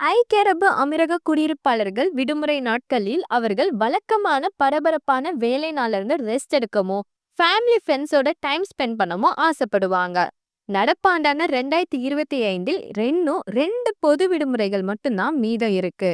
ஐக்கிய அரபு அமீரக குடியிருப்பாளர்கள் விடுமுறை நாட்களில் அவர்கள் வழக்கமான பரபரப்பான வேலை நாள்ல ரெஸ்ட் எடுக்கமோ ஃபேமிலி ஃப்ரெண்ட்ஸோட டைம் ஸ்பெண்ட் பண்ணமோ ஆசைப்படுவாங்க. நடப்பாண்டான ரெண்டாயிரத்தி இருபத்தி ஐந்தில் ரெண்டும் ரெண்டு பொது விடுமுறைகள் மட்டும்தான் மீதம் இருக்கு.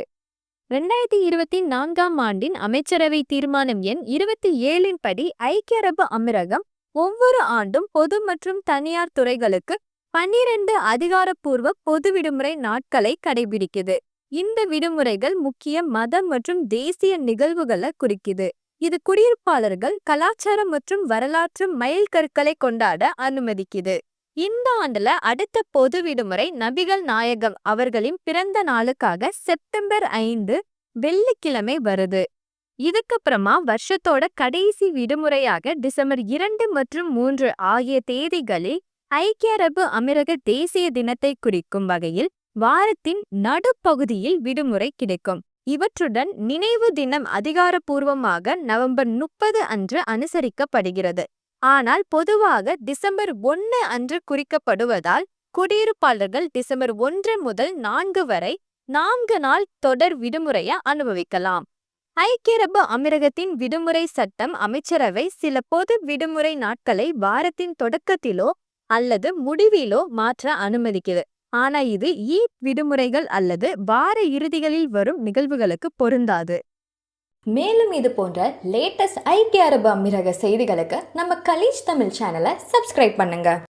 ரெண்டாயிரத்தி இருபத்தி நான்காம் ஆண்டின் அமைச்சரவை தீர்மானம் எண் இருபத்தி ஏழின் படி ஐக்கிய அரபு அமீரகம் ஒவ்வொரு ஆண்டும் பொது மற்றும் தனியார் துறைகளுக்கு பன்னிரண்டு அதிகாரப்பூர்வ பொது விடுமுறை நாட்களை கடைபிடிக்குது. இந்த விடுமுறைகள் முக்கிய மத மற்றும் தேசிய நிகழ்வுகளை குறிக்குது. இது குடியிருப்பாளர்கள் கலாச்சாரம் மற்றும் வரலாற்று மைல்கற்களை கொண்டாட அனுமதிக்குது. இந்த ஆண்டுல அடுத்த பொது விடுமுறை நபிகள் நாயகம் அவர்களின் பிறந்த நாளுக்காக செப்டம்பர் ஐந்து வெள்ளிக்கிழமை வருது. இதுக்கப்புறமா வருஷத்தோட கடைசி விடுமுறையாக டிசம்பர் இரண்டு மற்றும் மூன்று ஆகிய தேதிகளில் ஐக்கிய அரபு அமீரக தேசிய தினத்தை குறிக்கும் வகையில் வாரத்தின் நடுப்பகுதியில் விடுமுறை கிடைக்கும். இவற்றுடன் நினைவு தினம் அதிகாரப்பூர்வமாக நவம்பர் முப்பது அன்று அனுசரிக்கப்படுகிறது. ஆனால் பொதுவாக டிசம்பர் ஒன்று அன்று குறிக்கப்படுவதால் குடியிருப்பாளர்கள் டிசம்பர் ஒன்று முதல் நான்கு வரை நான்கு நாள் தொடர் விடுமுறையை அனுபவிக்கலாம். ஐக்கிய அரபு அமீரகத்தின் விடுமுறை சட்டம் அமைச்சரவை சில பொது விடுமுறை நாட்களை வாரத்தின் தொடக்கத்திலோ அல்லது முடிவிலோ மாற்ற அனுமதிக்குது ஆனா இது ஈத் விடுமுறைகள் அல்லது வார இறுதிகளில் வரும் நிகழ்வுகளுக்கு பொருந்தாது. மேலும் இது போன்ற லேட்டஸ்ட் ஐக்கிய அரபு அமீரக செய்திகளுக்கு நம்ம கலீஜ் தமிழ் சேனலை சப்ஸ்கிரைப் பண்ணுங்க.